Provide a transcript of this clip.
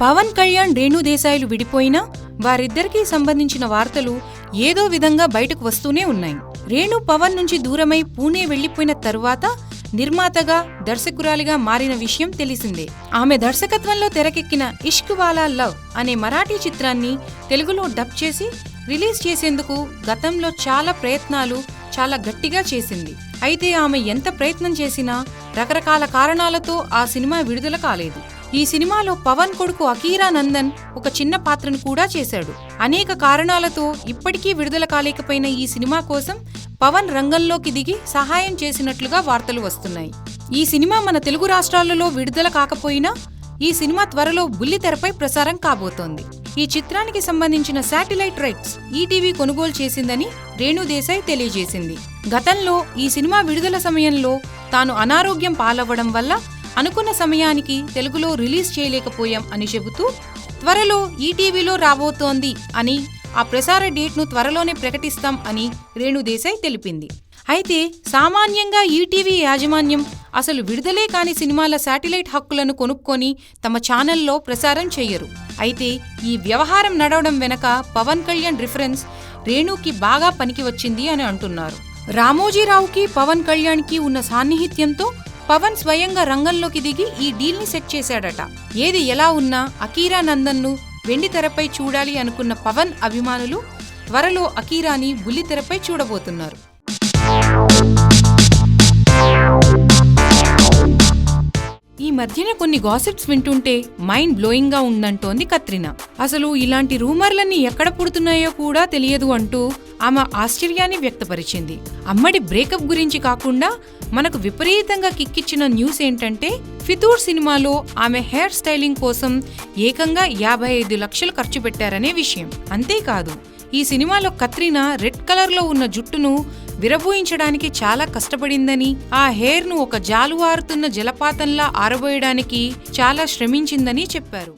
పవన్ కళ్యాణ్ రేణుదేశాయిలు విడిపోయినా వారిద్దరికీ సంబంధించిన వార్తలు ఏదో విధంగా బయటకు వస్తూనే ఉన్నాయి. రేణు పవన్ నుంచి దూరమై పూణే వెళ్ళిపోయిన తరువాత నిర్మాతగా దర్శకురాలిగా మారిన విషయం తెలిసిందే. ఆమె దర్శకత్వంలో తెరకెక్కిన ఇష్క్ వాలా లవ్ అనే మరాఠీ చిత్రాన్ని తెలుగులో డబ్ చేసి రిలీజ్ చేసేందుకు గతంలో చాలా ప్రయత్నాలు చాలా గట్టిగా చేసింది. అయితే ఆమె ఎంత ప్రయత్నం చేసినా రకరకాల కారణాలతో ఆ సినిమా విడుదల కాలేదు. ఈ సినిమాలో పవన్ కొడుకు అకీరా నందన్ ఒక చిన్న పాత్రను కూడా చేశాడు. అనేక కారణాలతో ఇప్పటికీ విడుదల కాలేకపోయిన ఈ సినిమా కోసం పవన్ రంగంలోకి దిగి సహాయం చేసినట్లుగా వార్తలు వస్తున్నాయి. ఈ సినిమా మన తెలుగు రాష్ట్రాలలో విడుదల కాకపోయినా ఈ సినిమా త్వరలో బుల్లితెరపై ప్రసారం కాబోతోంది. ఈ చిత్రానికి సంబంధించిన శాటిలైట్ రైట్స్ ఈటీవీ కొనుగోలు చేసిందని రేణుదేశాయ్ తెలియజేసింది. గతంలో ఈ సినిమా విడుదల సమయంలో తాను అనారోగ్యం పాలవ్వడం వల్ల అనుకున్న సమయానికి తెలుగులో రిలీజ్ చేయలేకపోయాం అని చెబుతూ త్వరలో ఈటీవీలో రాబోతోంది అని ఆ ప్రసార డేట్ను త్వరలోనే ప్రకటిస్తాం అని రేణు దేశాయ్ తెలిపింది. అయితే సామాన్యంగా ఈటీవీ యాజమాన్యం అసలు విడుదలే కాని సినిమాల శాటిలైట్ హక్కులను కొనుక్కొని తమ ఛానల్లో ప్రసారం చేయరు అయితే ఈ వ్యవహారం నడవడం వెనక పవన్ కళ్యాణ్ రిఫరెన్స్ రేణుకి బాగా పనికి వచ్చింది అని అంటున్నారు. రామోజీరావుకి పవన్ కళ్యాణ్కి ఉన్న సాన్నిహిత్యంతో పవన్ స్వయంగా రంగంలోకి దిగి ఈ డీల్ని సెట్ చేశాడట. ఏది ఎలా ఉన్నా అకీరా నందన్ను వెండి తెరపై చూడాలి అనుకున్న పవన్ అభిమానులు త్వరలో అకీరాని బుల్లి తెరపై చూడబోతున్నారు. ఈ మధ్యన కొన్ని గాసిప్స్ వింటుంటే మైండ్ బ్లోయింగ్గా ఉందంటోంది కత్రినా. అసలు ఇలాంటి రూమర్లన్నీ ఎక్కడ పుడుతున్నాయో కూడా తెలియదు అంటూ ఆమె ఆశ్చర్యాన్ని వ్యక్తపరిచింది. అమ్మడి బ్రేకప్ గురించి కాకుండా మనకు విపరీతంగా కిక్కిచ్చిన న్యూస్ ఏంటంటే ఫితూర్ సినిమాలో ఆమె హెయిర్ స్టైలింగ్ కోసం ఏకంగా యాభై ఐదు లక్షలు ఖర్చు పెట్టారనే విషయం. అంతేకాదు ఈ సినిమాలో కత్రినా రెడ్ కలర్లో ఉన్న జుట్టును విరబూయించడానికి చాలా కష్టపడిందని ఆ హెయిర్ను ఒక జాలువారుతున్న జలపాతంలా ఆరబోయడానికి చాలా శ్రమించిందని చెప్పారు.